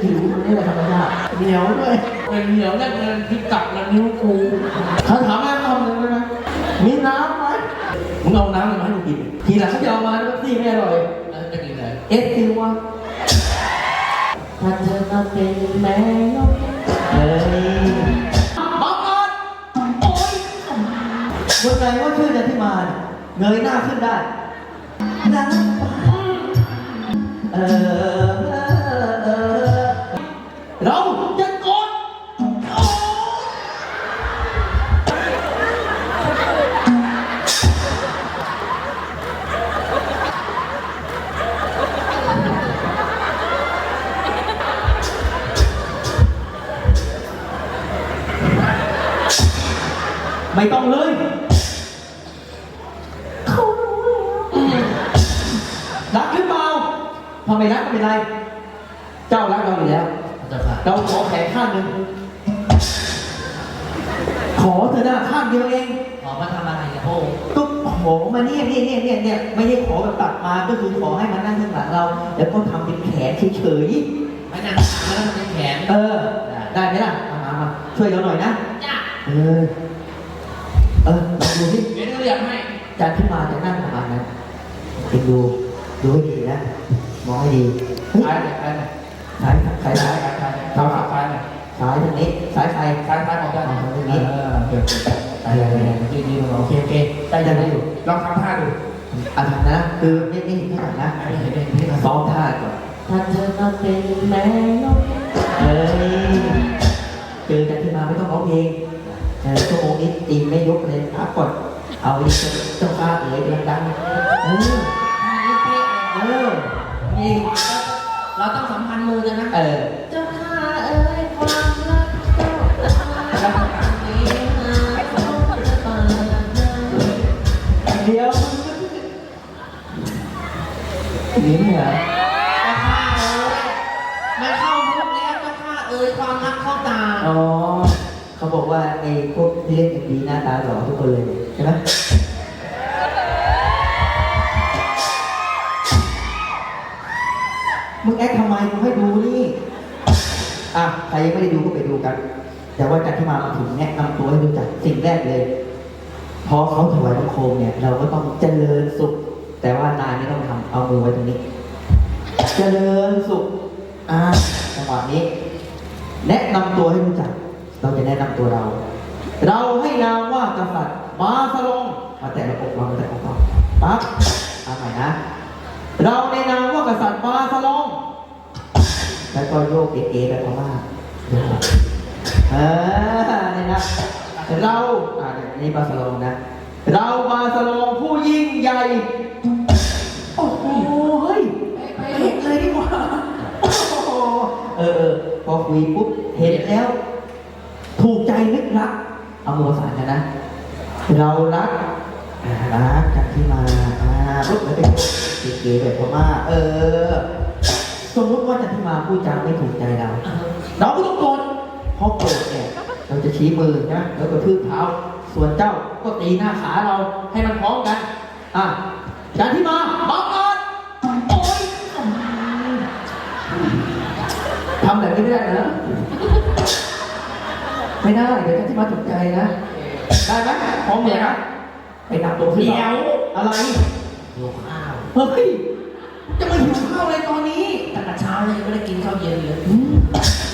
ผิวตรงนี้แหละธรรมชาติเหนียวด้วยเป็นเหนียวแน่นเงินพิกัดละนิ้วกูเขาถามแม่คำหนึ่งเลยนะมีน้ำไหมมึงเอาน้ำมาให้กูกินทีหลังเขาจะเอามาแล้วซี่ไม่อร่อยจะกินอะไรเอสซิวะถ้าเธอมาเป็นแม่นกเฮ้ยบังเอิญโอ๊ยคนไหนว่าชื่อจันทิมาเนี่ยเงยหน้าขึ้นได้นะเออ ไม่ต้องเลยเขารู้แล้วรักหรือเปล่าทำไมรักก็ไม่เป็นไร เจ้ารักเราอยู่แล้ว เจ้าค่ะเราขอแขนข้างหนึ่งขอเธอหน้าข้างเดียวเอง ขอมาทำอะไรนะพระองค์ก็ขอมาเนี่ยเนี่ยเนี่ยเนี่ยเนี่ยไม่ได้ขอแบบตัดมาก็คือขอให้มันนั่งข้างหลังเรา แล้วก็ทำเป็นแขนเฉยไม่นั่งไม่นั่งเป็นแขนๆเออ ได้ไหมล่ะมามามาช่วยเราหน่อยนะ จ้าเออ เออลองดูสิเดี๋ยวเรียกให้จานที่มาจะนั่งประมาณนั้นเองดูดูให้ดีนะมองให้ดีเฮ้ยซ้ายหน่อยซ้ายหน่อยซ้ายซ้ายซ้ายซ้ายซ้ายซ้ายซ้ายหน่อยซ้ายทางนี้ซ้ายใคร ซ้ายซ้ายของกันทางเอนี้อเดี๋ยวได้ได้ได้ยืนยืนโอเคโอเคได้ยังได้อยู่ลองทำท่าดูอะทางนะคือไม่ไม่เห็นข้างหลังนะไม่เห็นเห็นที่มาซ้อมท่าก่อนถ้าเธอมาเป็นแม่นกเฮ้ยเจอกันที่มาไม่ต้องร้องเพลง เออชั่วโมงนี้ตีมไม่ยกเลยพักก่อนเอาอีกเจ้าข้าเอ๋ยดังๆเออเออนี่เราต้องสัมพันธ์มือกันนะเออเจ้าข้าเอ้ยความรักเจ้านี้หาเขาจะเปิดเดี๋ยว นี่เหรอ เขาบอกว่าไอ้พวกที่เล่นเอ็มดีหน้าตาหล่อทุกคนเลยใช่ไหมมึงแอคทำไมมึงให้ดูนี่อะใครยังไม่ได้ดูก็ไปดูกัน แต่ว่าจากที่มามาถึงแนะนำตัวให้รู้จักสิ่งแรกเลยพอเขาถวายบังคมเนี่ย เราก็ต้องเจริญสุข แต่ว่านายไม่ต้องทำเอามือไว้ตรงนี้ เจริญสุขอ่าจังหวะนี้ แนะนำตัวให้รู้จัก เราจะแนะนำตัวเรา เราให้นามว่ากษัตริย์มาสลงมาแต่ละอกมาแต่ละอกปั๊บตามใหม่นะ เราในนามว่ากษัตริย์มาสลงแล้วก็โยกเอๆแบบพม่าเออเนี่ยนะเราอ่านี่ยนี่บาสลงนะ เราบาสลงผู้ยิ่งใหญ่ โอ้โหเฮ้ยเห็นเลยดีกว่า โอ้โหเออเออพอคุยปุ๊บเห็นแล้ว ถูกใจนึกรัก เอามือประสานกันนะ เรารักอ่ารักจากที่มาอ่าปุ๊บแล้วเป็นเก๋ๆแบบพม่าเออ สมมติว่าจากที่มาพูดจาไม่ถูกใจเราเราก็ต้องโกรธเพราะโกรธเนี่ยเราจะชี้มือนะแล้วก็ทืบเท้า ส่วนเจ้าก็ตีหน้าขาเราให้มันพร้อมกัน อะจานที่มาบังเอิญโอ๊ยทำแบบนี้ไม่ได้เหรอ ไม่ได้ เดี๋ยวจานที่มาตกใจนะ ได้ไหมพร้อมเลยนะไปนำตัวขึ้นเดี๋ยวอะไรหิวข้าวเฮ้ยจะมาหิวข้าวอะไรตอนนี้ตั้งแต่เช้าเลยไม่ได้กินข้าวเย็นเลยอืม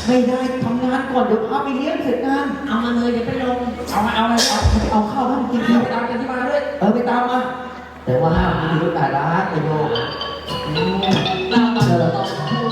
ไม่ได้ทำงานก่อนเดี๋ยวพาไปเลี้ยงเสร็จงานเอามาเลยอย่าไปลงเอามาเอามาเอาเอาข้าวให้มันกินข้าทีวไปตามกันที่มาด้วยเออไปตามมาแต่ว่าห้ามมีรถอารักไปโยกเรา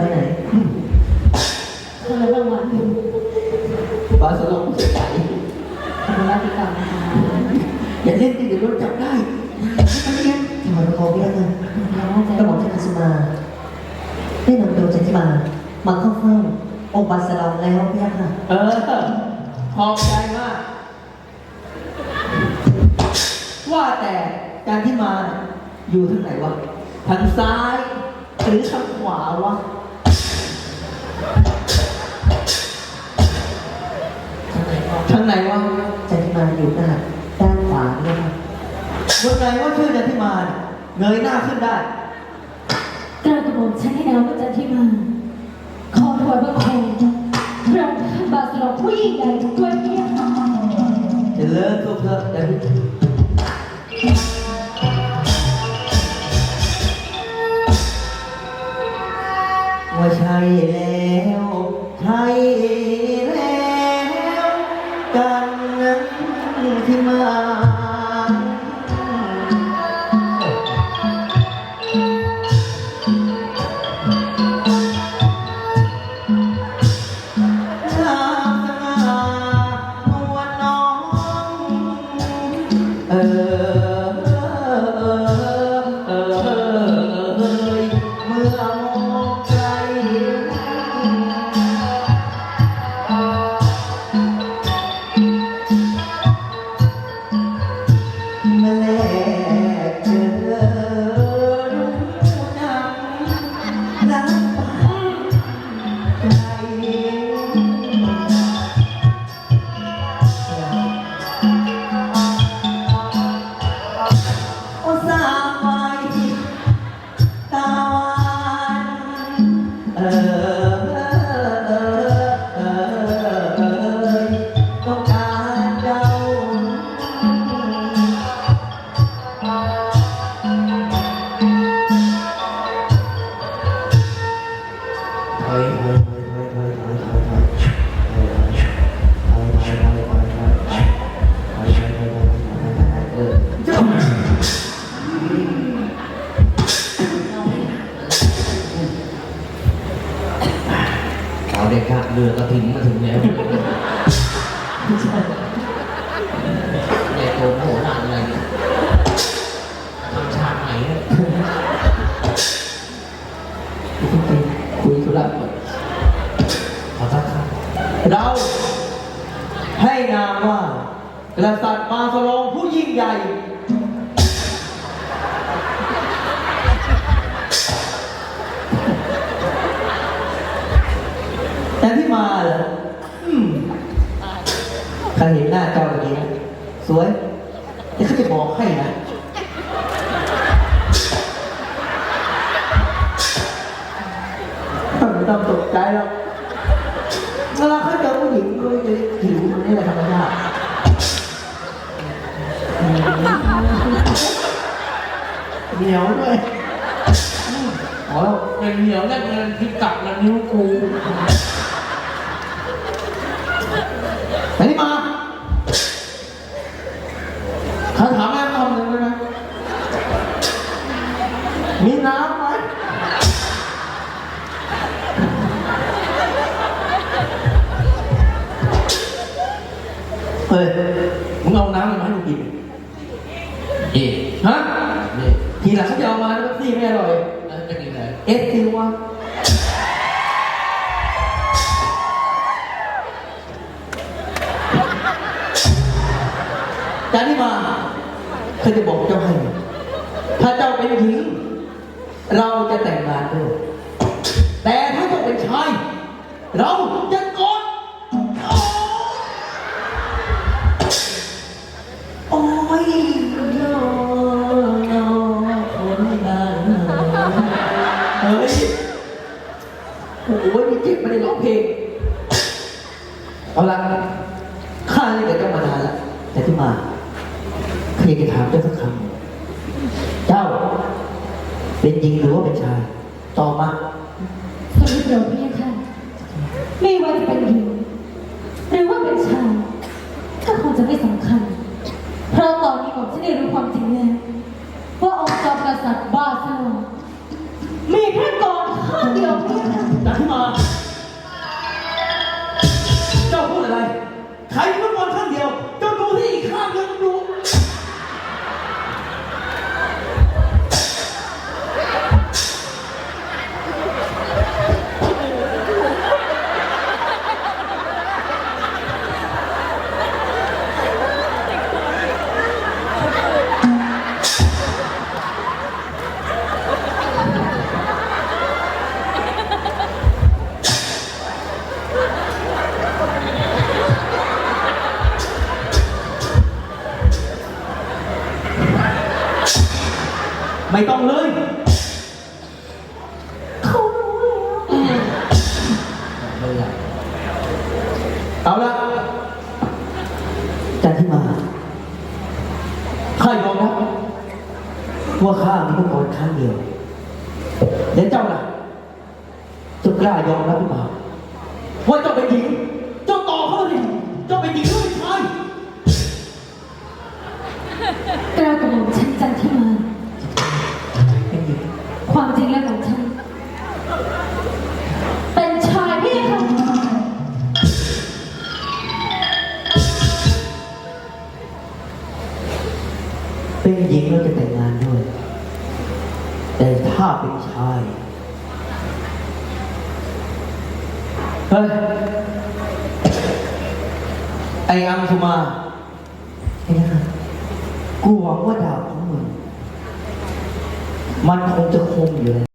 ไปไหนคนละรางวัลอยู่บาสลองเสียใจขอบคุณมากที่กลับนะคะอย่าเล่นดิเดี๋ยวโดนจับได้ไม่เรียนถอดคอไม่ได้เลยแล้วว่าจะกระหม่อมเจ้าอาสมามาเข้าเฝ้าองค์บาสลองแล้วพี่ค่ะ เออขอบใจมาก ว่าแต่การที่มาเนี่ยอยู่ทางไหนวะทางซ้ายหรือทางขวาวะ ทางไหนก็ทางไหนวะจันทิมาอยู่ด้านด้านขวาเนี่ยค่ะวันไหนว่าชื่อจันทิมาเนี่ยเงยหน้าขึ้นได้กระกระบอกฉันให้นามว่าจันทิมา ขอถวายบังคมพระองค์ท่านบาสลองผู้ยิ่งใหญ่ด้วยเพียงค่ะจะเลิกทุกเถอะจันทิว่า รือกระถิ่นมาถึงแล้วใหญ่โตโหฬารอะไรเนี่ยทำฉากไหนเนี่ยคุยธุระก่อนขอสักคเราให้นามว่ากษัตริย์มาสลองผู้ยิ่งใหญ่ ใครเห็นหน้าเจ้าอย่างนี้นะสวยแต่เขาจะบอกให้นะ ไม่ต้องตกใจหรอกเวลาเขาเจอผู้หญิงก็จะหิวนี่แหละธรรมชาติเหนียวด้วยอ๋อเป็นเหนียวแน่นเงินที่กลับแล้วนิ้วกู อันนี้มา เขาถามแม่คำหนึ่งได้ไหมมีน้ำไหมเฮ้ยมึงเอาน้ำมาให้กูกินเอ๊ะฮะนี่ทีหลังเขาจะเอามาแล้วซี่ไม่อร่อย แล้วเป็นยังไงเอสซิวะจานี่มา เคยจะบอกเจ้าให้ถ้าเจ้าเป็นหญิง เราจะแต่งงานด้วยแต่ถ้าเจ้าเป็นชาย เราจะกดโอ้ยโยโยคนบ้นเฮ้ยโอ้ยมีเจ็บไม่ได้ร้องเพลงเอาละข้าเล่นกับเจ้ามานานแล้วแต่ที่มาข้าอ ยจะถามเจ้าสักคำเจ้า เป็นหญิงหรือว่าเป็นชาย ตอบมาสมเด็จเราเพียงค่ะ ไม่ว่าจะเป็นหญิงหรือว่าเป็นชายก็คงจะไม่สำคัญ เพราะตอนนี้ผมจะได้รู้ความจริง ไม่ต้องเลย เขารู้แล้วเลยอะเอาละจันที่มาข้ายอมรับว่าข้ามีพระกรครั้งเดียวเดี๋ยวเจ้าล่ะเจะกล้ายอมรับหรือเปล่าว่าเจ้าเป็นหญิง เจ้าต่อเข้ามาดิเจ้าเป็นหญิงหรือเป็นชายกล้าวกระหม่อมฉันจันทิมา เป็นหญิงเราจะแต่งงานด้วย แต่ถ้าเป็นชาย เฮ้ย ไอ้อังสุมาไอ้นะกูหวังว่าดาวของมึง มันคงจะคมอยู่แล้ว